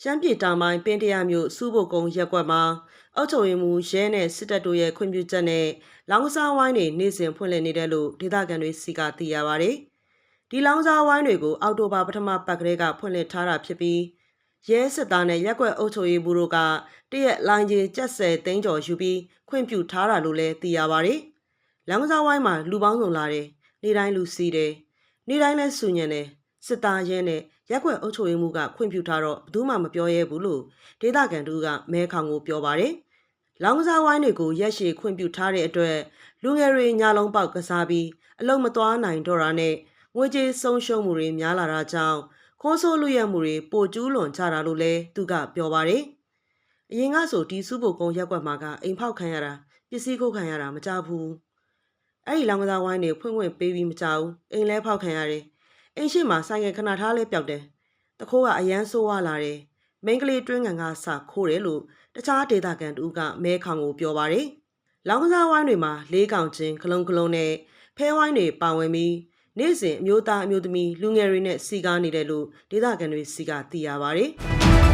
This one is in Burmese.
ရှမ်းပြည်တောင်ပိုင်းပင်တရမြို့စူးဘုတ်ကုန်းရက်ကွက်မှာအုပ်ချုပ်ရေးမှူးရဲနဲ့စစ်တပ်တို့ရဲ့ခွင့်ပြုချက်နဲ့လောင်းကစားဝိုင်းတွေနေ့စဉ်ဖွင့်လှစ်နေတယ်လို့ဒေသခံတွေစီကသိရပါဗျ။ဒီလောင်းကစားဝိုင်းတွေကိုအောက်တိုဘာပထမပတ်ကလေးကဖွင့်လှစ်ထားတာဖြစ်ပြီးရဲစစ်သားနဲ့ရက်ကွက်အုပ်ချုပ်ရေးမှူးတို့ကတရက်လိုင်းကြီးကြက်ဆယ်သိန်းကျော်ယူပြီးခွင့်ပြုထားတာလို့လည်းသိရပါဗျ။လောင်းကစားဝိုင်းမှာလူပေါင်းစုံလာတယ်။နေ့တိုင်းလူစီးတယ်။နေ့တိုင်းလဲစုညံတယ်။ စစ်သားရဲနဲ့ရက်ွက်အုပ်ချုပ်ရေးမှုကခွင့်ပြုထားတော့ဘယ်သူမှမပြောရဲဘူးလို့ဒေသခံတို့ကမဲခေါင်ကိုပြောပါတယ်။လောင်းကစားဝိုင်းတွေကိုရက်ရှည်ခွင့်ပြုထားတဲ့အတွက်လူငယ်တွေညာလုံးပေါက်ကစားပြီးအလုံးမသွားနိုင်တော့တာနဲ့ငွေကြေးဆုံးရှုံးမှုတွေများလာတာကြောင့်ခိုးဆိုးလူရက်မှုတွေပိုကျူးလွန်ကြတာလို့လည်းသူကပြောပါတယ်။အရင်ကဆိုဒီစုဖို့ကုန်းရက်ွက်မှာကအိမ်ဖောက်ခံရတာပစ္စည်းခုတ်ခံရတာမကြဘူး။အဲ့ဒီလောင်းကစားဝိုင်းတွေဖွင့်ဖွင့်ပေးပြီးမကြဘူးအိမ်လဲဖောက်ခံရတယ်။ အိမ်ရှိမှာဆိုင်ငယ်ခဏထားလဲပျောက်တယ်။တခိုးကအရန်ဆိုးဝါလာတယ်။မိန်းကလေးတွင်းကန်ကစခိုးတယ်လို့တခြားဒေသခံတူကမဲခေါင်ကိုပြောပါတယ်။လောင်းကစားဝိုင်းတွေမှာလေးကောင်ချင်းခလုံးခလုံးနဲ့ဖဲဝိုင်းတွေပါဝင်ပြီးနေ့စဉ်အမျိုးသားအမျိုးသမီးလူငယ်တွေနဲ့စီကားနေတယ်လို့ဒေသခံတွေစီကသိရပါတယ်။